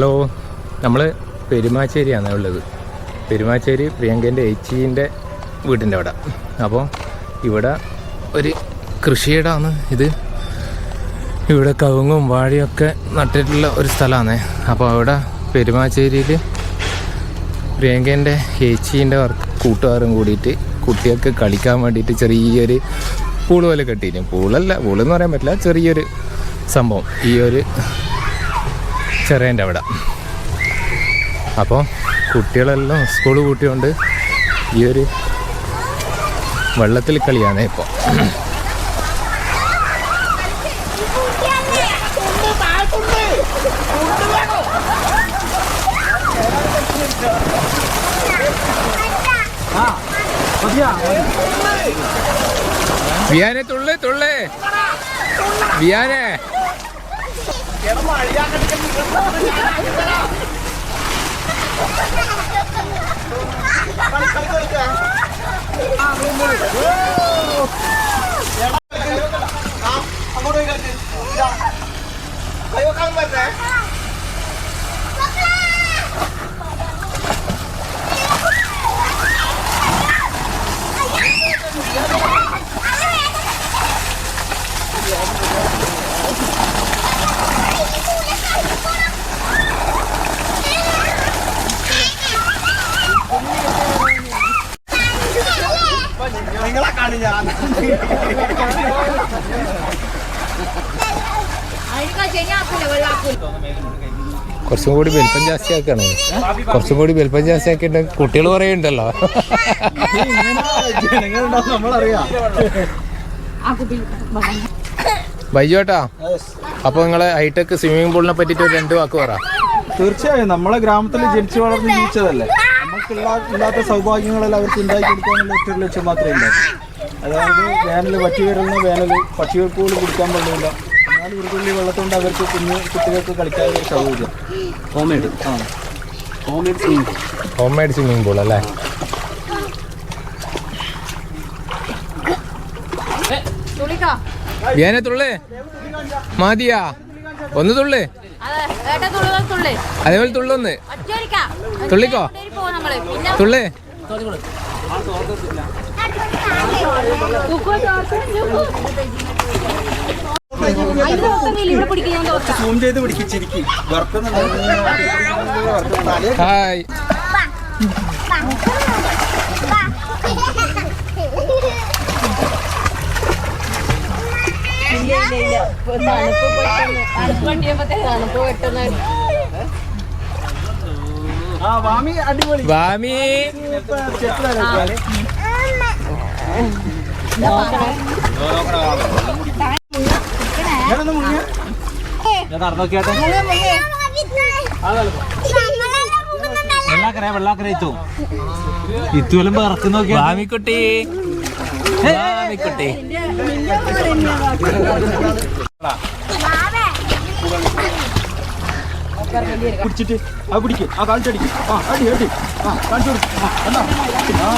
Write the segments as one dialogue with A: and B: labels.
A: Hello നമ്മൾ പെരുമാച്ചേരിയാണ് ഉള്ളത്. പെരുമാച്ചേരി പ്രിയങ്കേന്റെ ഏച്ചീന്റെ വീടിന്റെ അവിടെ. അപ്പോൾ ഇവിടെ ഒരു കൃഷിയിടാണ് ഇത്. ഇവിടെ കവുങ്ങും വാഴയൊക്കെ നട്ടിട്ടുള്ള ഒരു സ്ഥലമാണ്. അപ്പോൾ അവിടെ പെരുമാച്ചേരിയിൽ പ്രിയങ്കേന്റെ ഏച്ചീന്റെ കൂട്ടുകാരും കൂടിയിട്ട് കുട്ടികൾക്ക് കളിക്കാൻ വേണ്ടിയിട്ട് ചെറിയൊരു പൂൾ പോലെ കെട്ടിയിരുന്നു പൂളല്ല പൂളെന്ന് പറയാൻ പറ്റില്ല ചെറിയൊരു സംഭവം. ഈ ഒരു ചെറിയന്റെ അവിടെ. അപ്പോൾ കുട്ടികളെല്ലാം സ്കൂൾ കൂട്ടിയോണ്ട് ഈ ഒരു വെള്ളത്തിൽ കളിയാണ് ഇപ്പോൾ വിയാനെ തുള്ളേ തുള്ളേ. വിയാനെ. Yeah. കുറച്ചും കൂടി വലിപ്പം ജാസ്തി ആക്കാണ്. കുറച്ചും കൂടി വലിപ്പം ജാസ്തി ആക്കിയിട്ട് കുട്ടികൾ പറയുന്നുണ്ടല്ലോ. ബൈജോട്ടാ അപ്പോൾ നിങ്ങളെ ഹൈടെക് സ്വിമ്മിംഗ് പൂളിനെ പറ്റിട്ട് രണ്ടു വാക്ക് പറ.
B: തീർച്ചയായും നമ്മളെ ഗ്രാമത്തിൽ ജനിച്ചു വളർന്ന് ജീവിച്ചതല്ലേ. നമുക്കുള്ള ഇല്ലാത്ത സൗഭാഗ്യങ്ങളെല്ലാം അവർക്ക് ഉണ്ടാക്കി കൊടുക്കാനുള്ള ഒറ്റ ലക്ഷ്യം മാത്രമേ ഉള്ളൂ അതായത് വേനൽ പക്ഷി വരുന്ന വേനൽ പക്ഷികൾക്ക് പോലും കുടിക്കാൻ പാടില്ല. എന്നാൽ ഒരു തുള്ളി വെള്ളത്തുകൊണ്ട് അവർക്ക് കുഞ്ഞു കുട്ടികൾക്ക് കളിക്കാൻ ഒരു സൗകര്യം ഹോംമേഡ് ആ. Homemade swimming
A: homemade swimming pool അല്ലേ? ഏനെ തുള്ളേ? മതിയാ ഒന്ന് തുള്ളേ. അതേപോലെ തുള്ളൊന്ന്. തുള്ളിക്കോ?
C: പോ നമ്മൾ. പിന്നെ
A: തുള്ളേ.
B: സൂം ചെയ്ത്
A: ഹായ്
C: തണുപ്പ് തണുപ്പ് പെട്ടെന്ന്
B: വാമി അടിപൊളി.
A: വാമി.
B: വെള്ളാക്കര വെള്ളാക്കര ഇത്തു ഇത്തുവലും പറക്ക് നോക്കിയാ
A: വാമിക്കുട്ടി വാമിക്കുട്ടി
B: പിടിച്ചിട്ട്. ആ പിടിക്ക്. ആ കാണിച്ചടിക്ക്. ആ അടി അടി. ആ കാണിച്ചു കൊടുക്ക്. ആ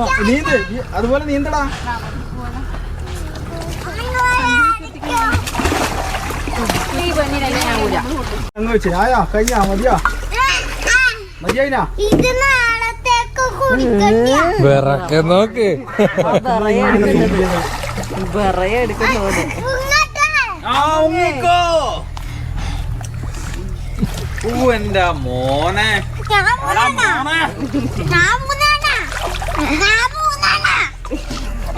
B: ആ നീന്ത്. അതുപോലെ നീന്തടാ. അങ്ങ് വെച്ച്. ആയാ കഴിഞ്ഞാ മതിയാ. മതിയായിനാ?
A: വിറക്കെ നോക്ക്.
D: വിറയെടുക്കുന്നു എന്റെ മോനെ.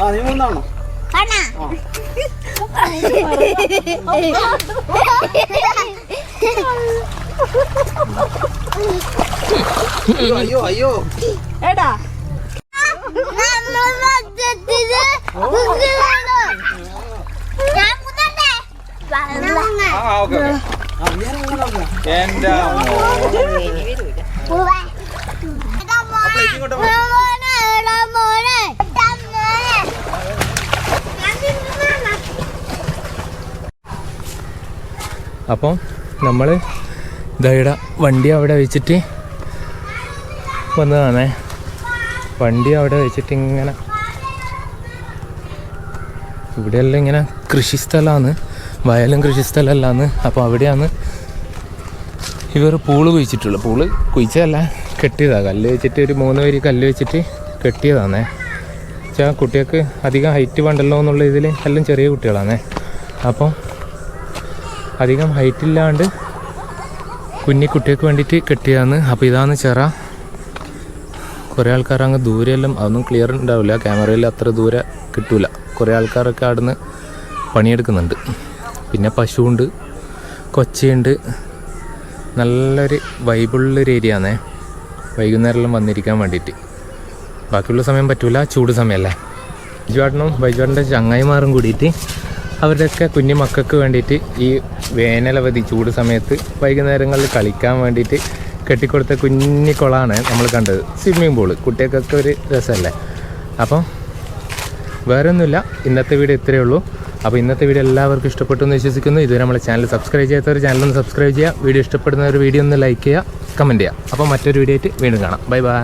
B: ആ നീ മൂന്നാണോ? അയ്യോ അയ്യോ
C: ഏടാ
E: നമ്മൾ മധ്യത്തിൽ കുഞ്ഞിലാണ്. ഞാൻ മൂന്നല്ലേ മൂന്ന്.
D: ആ ഓക്കെ
B: ആ നീ മൂന്നാ
D: എന്റെ മോനെ
E: ഉവ്വ. എടാ മോനെ, എടാ മോനെ, എടാ മോനെ, എടാ മോനെ. ഞാൻ തിന്നുന്നതാണ്.
A: അപ്പം നമ്മൾ ഇതായിട വണ്ടി അവിടെ വെച്ചിട്ട് വന്നതാണേ. വണ്ടി അവിടെ വെച്ചിട്ട് ഇങ്ങനെ ഇവിടെയെല്ലാം ഇങ്ങനെ കൃഷി സ്ഥലമാണ്. വയലും കൃഷിസ്ഥലമല്ലാന്ന്. അപ്പോൾ അവിടെയാണ് ഇവർ പൂൾ കുഴിച്ചിട്ടുള്ളത്. പൂൾ കുഴിച്ചതല്ല കെട്ടിയതാണ് കല്ല് വെച്ചിട്ട് ഒരു മൂന്ന് പേര് കല്ല് വെച്ചിട്ട് കെട്ടിയതാണേ വെച്ചാൽ കുട്ടികൾക്ക് അധികം ഹൈറ്റ് വേണ്ടല്ലോ എന്നുള്ള ഇതിൽ എല്ലാം ചെറിയ കുട്ടികളാണേ അപ്പം അധികം ഹൈറ്റില്ലാണ്ട് കുഞ്ഞി കുട്ടികൾക്ക് വേണ്ടിയിട്ട് കെട്ടിയതാണ് അപ്പോൾ ഇതാണ് ചെറ. കുറേ ആൾക്കാർ അങ്ങ് ദൂരെയെല്ലാം അതൊന്നും ക്ലിയർ ഉണ്ടാവില്ല. ക്യാമറയിൽ അത്ര ദൂരെ കിട്ടില്ല കുറേ ആൾക്കാരൊക്കെ അവിടുന്ന് പണിയെടുക്കുന്നുണ്ട്. പിന്നെ പശുവുണ്ട് കൊച്ചയുണ്ട്. നല്ലൊരു വൈബുള്ളൊരു ഏരിയ ആണേ. വൈകുന്നേരമെല്ലാം വന്നിരിക്കാൻ വേണ്ടിയിട്ട്. ബാക്കിയുള്ള സമയം പറ്റൂല ചൂട് സമയമല്ലേ ബൈജുവാട്ടനും ബൈജുവാട്ടന്റെ ചങ്ങായിമാറും കൂടിയിട്ട് അവരുടെയൊക്കെ കുഞ്ഞു മക്കൾക്ക് വേണ്ടിയിട്ട് ഈ വേനലവധി ചൂട് സമയത്ത് വൈകുന്നേരങ്ങളിൽ കളിക്കാൻ വേണ്ടിയിട്ട് കെട്ടിക്കൊടുത്ത കുഞ്ഞി കുളമാണ് നമ്മൾ കണ്ടത്. സ്വിമ്മിംഗ് പൂൾ കുട്ടികൾക്കൊക്കെ ഒരു രസമല്ലേ? അപ്പം വേറെ ഒന്നുമില്ല ഇന്നത്തെ വീഡിയോ ഇത്രയേ ഉള്ളൂ. അപ്പോൾ ഇന്നത്തെ വീഡിയോ എല്ലാവർക്കും ഇഷ്ടപ്പെട്ടു എന്ന് വിശ്വസിക്കുന്നു. ഇതുവരെ നമ്മളെ ചാനൽ സബ്സ്ക്രൈബ് ചെയ്യാത്തവർ ചാനൽ ഒന്ന് സബ്സ്ക്രൈബ് ചെയ്യുക. വീഡിയോ ഇഷ്ടപ്പെടുന്നവർ വീഡിയോ ഒന്ന് ലൈക്ക് ചെയ്യുക കമന്റ് ചെയ്യുക. അപ്പോൾ മറ്റൊരു വീഡിയോ ആയിട്ട് വീണ്ടും കാണാം. Bye bye.